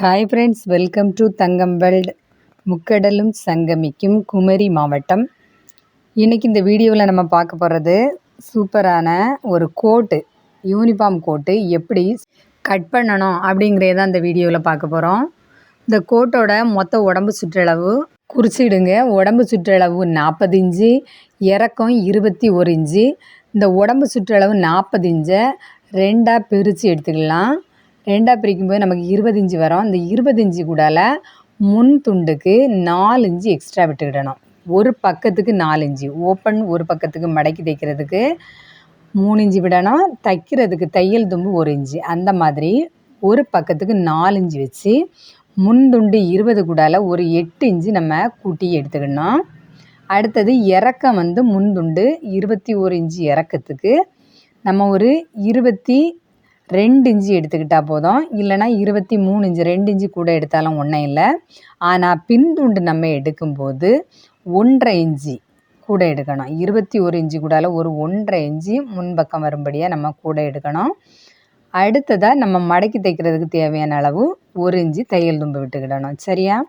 Hi friends welcome to Thangam world முக்கடலும் சங்கமிக்கும் குமரி மாவட்டம் இன்றைக்கி இந்த வீடியோவில் நம்ம பார்க்க போகிறது சூப்பரான ஒரு கோட்டு யூனிஃபார்ம் கோட்டு எப்படி கட் பண்ணணும் அப்படிங்கிறத இந்த வீடியோவில் பார்க்க போகிறோம் இந்த கோட்டோட மொத்த உடம்பு சுற்றளவு குறிச்சிடுங்க. உடம்பு சுற்றளவு நாற்பது இன்ச்சு இறக்கம் இருபத்தி ஒரு இன்ச்சு. இந்த உடம்பு சுற்றளவு நாற்பது இன்ச்சை ரெண்டாக பிரித்து எடுத்துக்கலாம். ரெண்டாக பிரிக்கும்போது நமக்கு இருபது இன்ச்சு வரும். இந்த இருபது இஞ்சி கூடால முன் துண்டுக்கு நாலு இஞ்சி எக்ஸ்ட்ரா விட்டுக்கிடணும். ஒரு பக்கத்துக்கு நாலு ஓப்பன் ஒரு பக்கத்துக்கு மடக்கி தைக்கிறதுக்கு மூணு இஞ்சி விடணும். தைக்கிறதுக்கு தையல் தும்பு ஒரு இஞ்சி அந்த மாதிரி ஒரு பக்கத்துக்கு நாலு வச்சு முன் துண்டு இருபது கூடால ஒரு எட்டு இன்ச்சு நம்ம கூட்டி எடுத்துக்கணும் அடுத்தது இறக்கம் வந்து முன் துண்டு இருபத்தி ஒரு இன்ச்சு இறக்கத்துக்கு நம்ம ஒரு இருபத்தி ரெண்டு இன்ச்சு எடுத்துக்கிட்டால் போதும். இல்லைனா இருபத்தி மூணு இன்ச்சு ரெண்டு இன்ச்சு கூட எடுத்தாலும் ஒன்றும் இல்லை. ஆனால் பின்துண்டு நம்ம எடுக்கும்போது ஒன்றரை இன்ச்சு கூட எடுக்கணும். இருபத்தி ஒரு இன்ச்சு கூடால ஒரு ஒன்றரை இன்ச்சு முன்பக்கம் வரும்படியாக நம்ம கூட எடுக்கணும். அடுத்ததாக நம்ம மடக்கி தைக்கிறதுக்கு தேவையான அளவு ஒரு இன்ச்சு தையல் தும்பு விட்டுக்கிடணும் சரியா?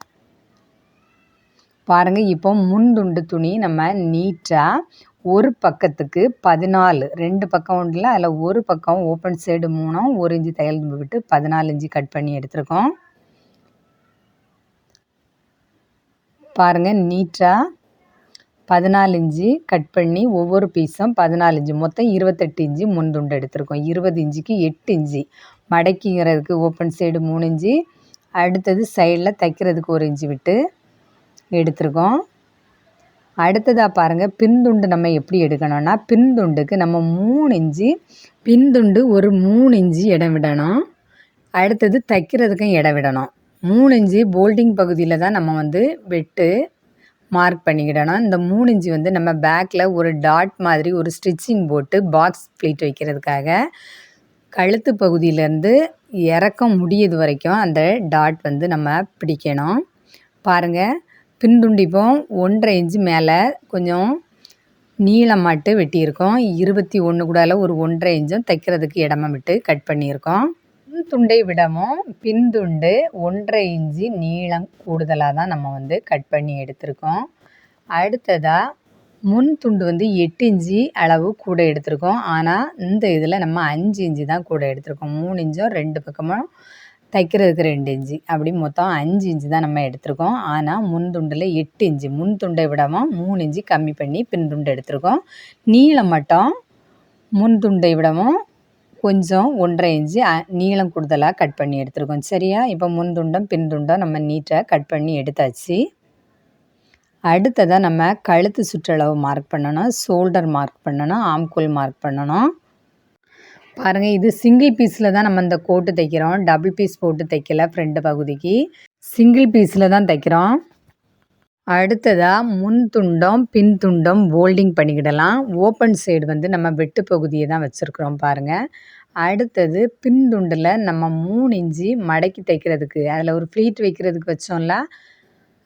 பாருங்கள் இப்போ முன்துண்டு துணி நம்ம நீட்டாக ஒரு பக்கத்துக்கு பதினாலு ரெண்டு பக்கம் உண்டுல அதில் ஒரு பக்கம் ஓப்பன் சைடு மூணும் ஒரு இஞ்சி தையல் தும்பு விட்டு பதினாலு இஞ்சி கட் பண்ணி எடுத்திருக்கோம். பாருங்கள் நீட்டாக பதினாலு இஞ்சி கட் பண்ணி ஒவ்வொரு பீஸும் பதினாலு இஞ்சி மொத்தம் இருபத்தெட்டு இஞ்சி முன்துண்டு எடுத்திருக்கோம். இருபது இஞ்சிக்கு எட்டு இஞ்சி. மடக்கிங்கிறதுக்கு ஓப்பன் சைடு மூணு இஞ்சி. அடுத்தது சைடில் தைக்கிறதுக்கு ஒரு இஞ்சி விட்டு எடுத்திருக்கோம். அடுத்ததாக பாருங்கள் பின்துண்டு நம்ம எப்படி எடுக்கணும்னா பின்துண்டுக்கு நம்ம மூணு இன்ச்சு பின்துண்டு ஒரு மூணு இன்ச்சு இடம் விடணும். அடுத்தது தைக்கிறதுக்கும் இடம் விடணும். மூணு இன்ச்சு போல்டிங் பகுதியில் தான் நம்ம வந்து வெட்டு மார்க் பண்ணிக்கிடணும். இந்த மூணு இன்ச்சு வந்து நம்ம பேக்கில் ஒரு டாட் மாதிரி ஒரு ஸ்டிச்சிங் போட்டு பாக்ஸ் ப்ளீட் வைக்கிறதுக்காக கழுத்து பகுதியிலேருந்து இறக்கம் முடியது வரைக்கும் அந்த டாட் வந்து நம்ம பிடிக்கணும். பாருங்கள் பின்துண்டிப்போம். ஒன்றரை இன்ச்சு மேலே கொஞ்சம் நீளம் மாட்டு வெட்டியிருக்கோம். இருபத்தி ஒன்று கூடால ஒரு ஒன்றரை இன்ச்சும் தைக்கிறதுக்கு இடமா விட்டு கட் பண்ணியிருக்கோம். துண்டை விடவும் பின்துண்டு ஒன்றரை இன்ச்சு நீளம் கூடுதலாக தான் நம்ம வந்து கட் பண்ணி எடுத்திருக்கோம். அடுத்ததாக முன் துண்டு வந்து எட்டு இன்ச்சு அளவு கூட எடுத்திருக்கோம். ஆனால் இந்த இதில் நம்ம அஞ்சு இன்ச்சு தான் கூட எடுத்திருக்கோம். மூணு இன்ச்சும் ரெண்டு பக்கமும் தைக்கிறதுக்கு ரெண்டு இன்ச்சு. அப்படி மொத்தம் அஞ்சு இன்ச்சு தான் நம்ம எடுத்திருக்கோம். ஆனால் முன் துண்டில் எட்டு இன்ச்சு. முன் துண்டை விடவும் மூணு இன்ச்சு கம்மி பண்ணி பின் துண்டு எடுத்திருக்கோம். நீளம் மட்டும் முன் துண்டை விடவும் கொஞ்சம் ஒன்றரை இன்ச்சு நீளம் கூடுதலாக கட் பண்ணி எடுத்திருக்கோம். சரியா? இப்போ முன் துண்டம் பின் துண்டம் நம்ம நீட்டாக கட் பண்ணி எடுத்தாச்சு. அடுத்ததாக நம்ம கழுத்து சுற்றளவு மார்க் பண்ணணும். ஷோல்டர் மார்க் பண்ணணும். ஆம்கோல் மார்க் பண்ணணும். பாருங்கள் இது சிங்கிள் பீஸில் தான் நம்ம இந்த கோட்டு தைக்கிறோம். டபுள் பீஸ் போட்டு தைக்கல ஃப்ரண்ட் பகுதிக்கு. சிங்கிள் பீஸில் தான் தைக்கிறோம். அடுத்ததாக முன் துண்டம் பின் துண்டம் போல்டிங் பண்ணிக்கிடலாம். ஓப்பன் சைடு வந்து நம்ம வெட்டு பகுதியை தான் வச்சுருக்குறோம் பாருங்கள் அடுத்தது பின் துண்டில் நம்ம மூணு இஞ்சி மடக்கி தைக்கிறதுக்கு அதில் ஒரு ஃப்ளீட் வைக்கிறதுக்கு வச்சோம்ல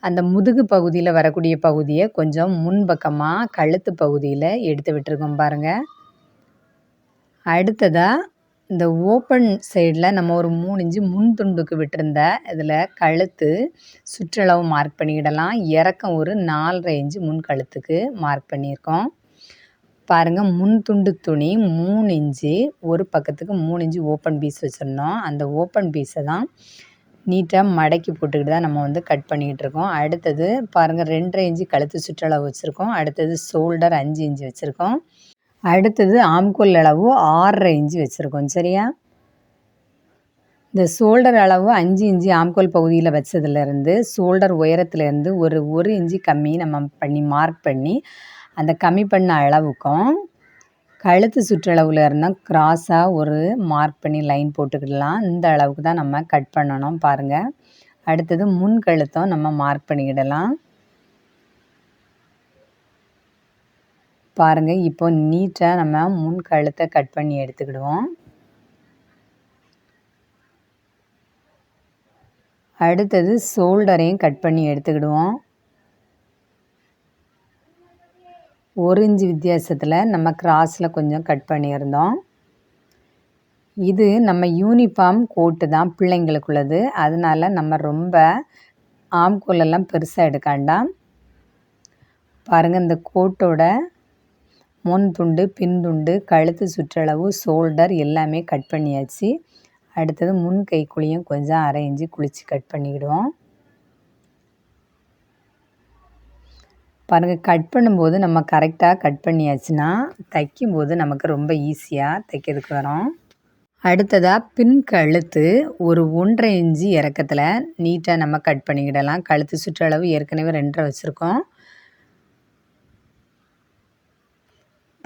அந்த முதுகு பகுதியில் வரக்கூடிய பகுதியை கொஞ்சம் முன்பக்கமாக கழுத்து பகுதியில் எடுத்து விட்டுருக்கோம் பாருங்கள் அடுத்ததாக இந்த ஓப்பன் சைடில் நம்ம ஒரு மூணு இன்ச்சு முன் துண்டுக்கு விட்டிருந்த இதில் கழுத்து சுற்றளவு மார்க் பண்ணிக்கிடலாம். இறக்கம் ஒரு நாலரை இன்ச்சு முன் கழுத்துக்கு மார்க் பண்ணியிருக்கோம். பாருங்கள் முன் துண்டு துணி மூணு இன்ச்சு ஒரு பக்கத்துக்கு மூணு இன்ச்சு ஓப்பன் பீஸ் வச்சுருந்தோம். அந்த ஓப்பன் பீஸை தான் நீட்டாக மடக்கி போட்டுக்கிட்டு தான் நம்ம வந்து கட் பண்ணிக்கிட்டு இருக்கோம். அடுத்தது பாருங்கள் ரெண்டரை இன்ச்சு கழுத்து சுற்றளவு வச்சுருக்கோம். அடுத்தது ஷோல்டர் அஞ்சு இன்ச்சு வச்சுருக்கோம். அடுத்தது ஆம்கோல் அளவு ஆறரை இன்ச்சு வச்சுருக்கோம் சரியா? இந்த ஷோல்டர் அளவு அஞ்சு இன்ச்சு ஆம்கோல் பகுதியில் வச்சதுலேருந்து ஷோல்டர் உயரத்துலேருந்து ஒரு ஒரு இன்ச்சு கம்மி நம்ம பண்ணி மார்க் பண்ணி அந்த கம்மி பண்ண அளவுக்கும் கழுத்து சுற்றளவில் இருந்தால் கிராஸாக ஒரு மார்க் பண்ணி லைன் போட்டுக்கிடலாம். இந்த அளவுக்கு தான் நம்ம கட் பண்ணணும் பாருங்கள் அடுத்தது முன் கழுத்தும் நம்ம மார்க் பண்ணிக்கிடலாம். பாருங்கள் இப்போ நீட்டாக நம்ம முன் கழுத்தை கட் பண்ணி எடுத்துக்கிடுவோம். அடுத்தது ஷோல்டரையும் கட் பண்ணி எடுத்துக்கிடுவோம். ஒரு இன்ச்சு வித்தியாசத்தில் நம்ம கிராஸில் கொஞ்சம் கட் பண்ணியிருந்தோம். இது நம்ம யூனிஃபார்ம் கோட்டு தான் பிள்ளைங்களுக்குள்ளது. அதனால நம்ம ரொம்ப ஆம்கூலெல்லாம் பெருசாக எடுக்காண்டாம் பாருங்கள் இந்த கோட்டோட முன் துண்டு பின் துண்டு கழுத்து சுற்றளவு ஷோல்டர் எல்லாமே கட் பண்ணியாச்சு. அடுத்தது முன் கைக்குழியும் கொஞ்சம் அரை இஞ்சி குளித்து கட் பண்ணிக்கிடுவோம். பாருங்கள் கட் பண்ணும்போது நம்ம கரெக்டாக கட் பண்ணியாச்சுன்னா தைக்கும்போது நமக்கு ரொம்ப ஈஸியாக தைக்கிறதுக்கு வரும். அடுத்ததாக பின் கழுத்து ஒரு ஒன்றரை இன்ச்சு இறக்கத்தில் நீட்டாக நம்ம கட் பண்ணிக்கிடலாம். கழுத்து சுற்றளவு ஏற்கனவே ரெண்டரை வச்சுருக்கோம்.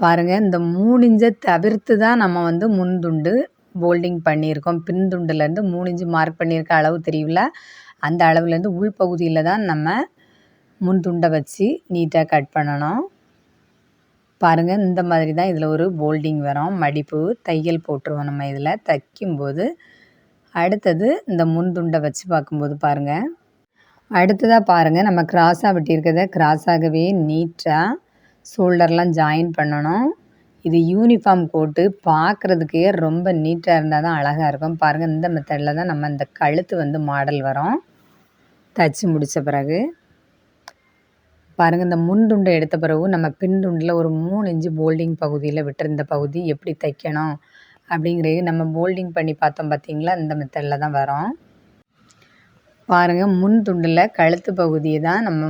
பாருங்கள் இந்த மூணு இன்ச்சை தவிர்த்து தான் நம்ம வந்து முன்துண்டு போல்டிங் பண்ணியிருக்கோம். பின்துண்டுலேருந்து மூணிஞ்சு மூணு இன்ச்சு மார்க் பண்ணியிருக்க அளவு தெரியல அந்த அளவுலேருந்து உள்பகுதியில் தான் நம்ம முன் துண்டை வச்சு நீட்டாக கட் பண்ணணும். பாருங்கள் இந்த மாதிரி தான் இதில் ஒரு போல்டிங் வரும். மடிப்பு தையல் போட்டுருவோம் நம்ம இதில். தைக்கும்போது அடுத்தது இந்த முன் துண்டை வச்சு பார்க்கும்போது பாருங்கள் அடுத்ததாக பாருங்கள் நம்ம கிராஸாக வெட்டியிருக்கிறத கிராஸாகவே நீட்டாக ஷோல்டர்லாம் ஜாயின் பண்ணணும். இது யூனிஃபார்ம் கோட்டு பார்க்குறதுக்கே ரொம்ப நீட்டாக இருந்தால் தான் அழகாக இருக்கும். பாருங்கள் இந்த மெத்தடில் தான் நம்ம இந்த கழுத்து வந்து மாடல் வரும். தச்சு முடித்த பிறகு. பாருங்கள் இந்த முன் துண்டை எடுத்த பிறகு நம்ம பின் துண்டில் ஒரு மூணு இன்ச்சு போல்டிங் பகுதியில் விட்டுருந்த பகுதி எப்படி தைக்கணும் அப்படிங்கிறது நம்ம போல்டிங் பண்ணி பார்த்தோம் பார்த்தீங்களா? இந்த மெத்தடில் தான் வரும். பாருங்கள் முன் துண்டில் கழுத்து பகுதியை தான் நம்ம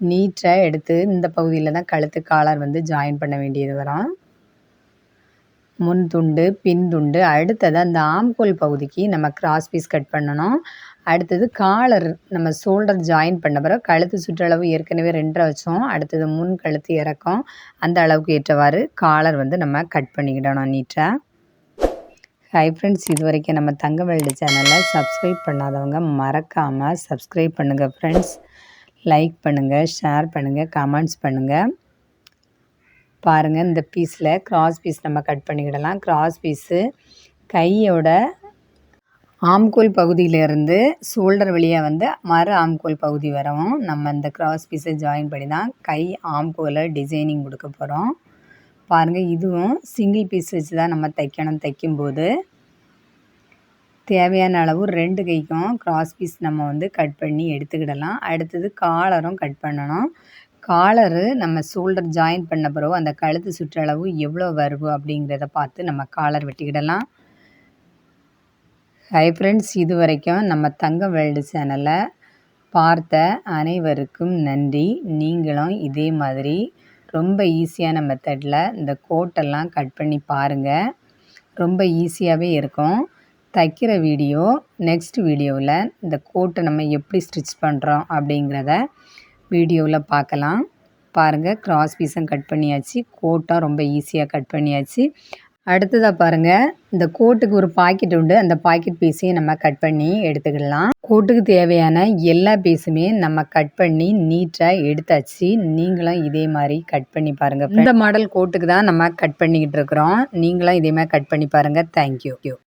நீட்டாக எடுத்து இந்த பகுதியில் தான் கழுத்து காலர் வந்து ஜாயின் பண்ண வேண்டியது வரும் முன் துண்டு பின் துண்டு. அடுத்தது அந்த ஆம்கோல் பகுதிக்கு நம்ம கிராஸ் பீஸ் கட் பண்ணணும். அடுத்தது காலர் நம்ம ஷோல்டர் ஜாயின் பண்ண பிறகு கழுத்து சுற்றளவு ஏற்கனவே ரெண்டரை வச்சோம். அடுத்தது முன் கழுத்து இறக்கம். அந்த அளவுக்கு ஏற்றவாறு காலர் வந்து நம்ம கட் பண்ணிக்கிடணும் நீட்டாக ஹை ஃப்ரெண்ட்ஸ் இது வரைக்கும் நம்ம தங்கவேல்டு சேனலை சப்ஸ்கிரைப் பண்ணாதவங்க மறக்காமல் சப்ஸ்கிரைப் பண்ணுங்கள் ஃப்ரெண்ட்ஸ் லைக் பண்ணுங்கள் ஷேர் பண்ணுங்கள் கமெண்ட்ஸ் பண்ணுங்கள் பாருங்கள் இந்த பீஸில் கிராஸ் பீஸ் நம்ம கட் பண்ணிக்கிடலாம். கிராஸ் பீஸு கையோட ஆம்கோல் பகுதியிலேருந்து ஷோல்டர் வழியாக வந்து மறு ஆம்கோல் பகுதி வரவும் நம்ம இந்த கிராஸ் பீஸை ஜாயின் பண்ணி தான் கை ஆம்கோலை டிசைனிங் கொடுக்க போகிறோம் பாருங்கள் இதுவும் சிங்கிள் பீஸ் வச்சு தான் நம்ம தைக்கணும். தைக்கும்போது தேவையான அளவு ரெண்டு கைக்கும் கிராஸ் பீஸ் நம்ம வந்து கட் பண்ணி எடுத்துக்கிடலாம். அடுத்தது காலரும் கட் பண்ணணும். காலரு நம்ம ஷோல்டர் ஜாயின் பண்ண பிறகு அந்த கழுத்து சுற்றளவு எவ்வளோ வருவு அப்படிங்கிறத பார்த்து நம்ம காலர் வெட்டிக்கிடலாம். ஹை ஃப்ரெண்ட்ஸ் இது வரைக்கும் நம்ம தங்க வேர்ல்டு சேனலை பார்த்த அனைவருக்கும் நன்றி. நீங்களும் இதே மாதிரி ரொம்ப ஈஸியான மெத்தடில் இந்த கோட்டெல்லாம் கட் பண்ணி பாருங்கள் ரொம்ப ஈஸியாகவே இருக்கும். தைக்கிற வீடியோ நெக்ஸ்ட் வீடியோவில் இந்த கோட்டை நம்ம எப்படி ஸ்டிச் பண்ணுறோம் அப்படிங்கிறத வீடியோவில் பார்க்கலாம். பாருங்கள் கிராஸ் பீஸும் கட் பண்ணியாச்சு. கோட்டும் ரொம்ப ஈஸியாக கட் பண்ணியாச்சு. அடுத்ததாக பாருங்கள் இந்த கோட்டுக்கு ஒரு பாக்கெட் உண்டு. அந்த பாக்கெட் பீஸையும் நம்ம கட் பண்ணி எடுத்துக்கிடலாம் கோட்டுக்கு தேவையான எல்லா பீஸுமே நம்ம கட் பண்ணி நீட்டாக எடுத்தாச்சு. நீங்களும் இதே மாதிரி கட் பண்ணி பாருங்கள் இந்த மாடல் கோட்டுக்கு தான் நம்ம கட் பண்ணிக்கிட்டு இருக்கிறோம். நீங்களும் இதே மாதிரி கட் பண்ணி பாருங்கள் தேங்க்யூ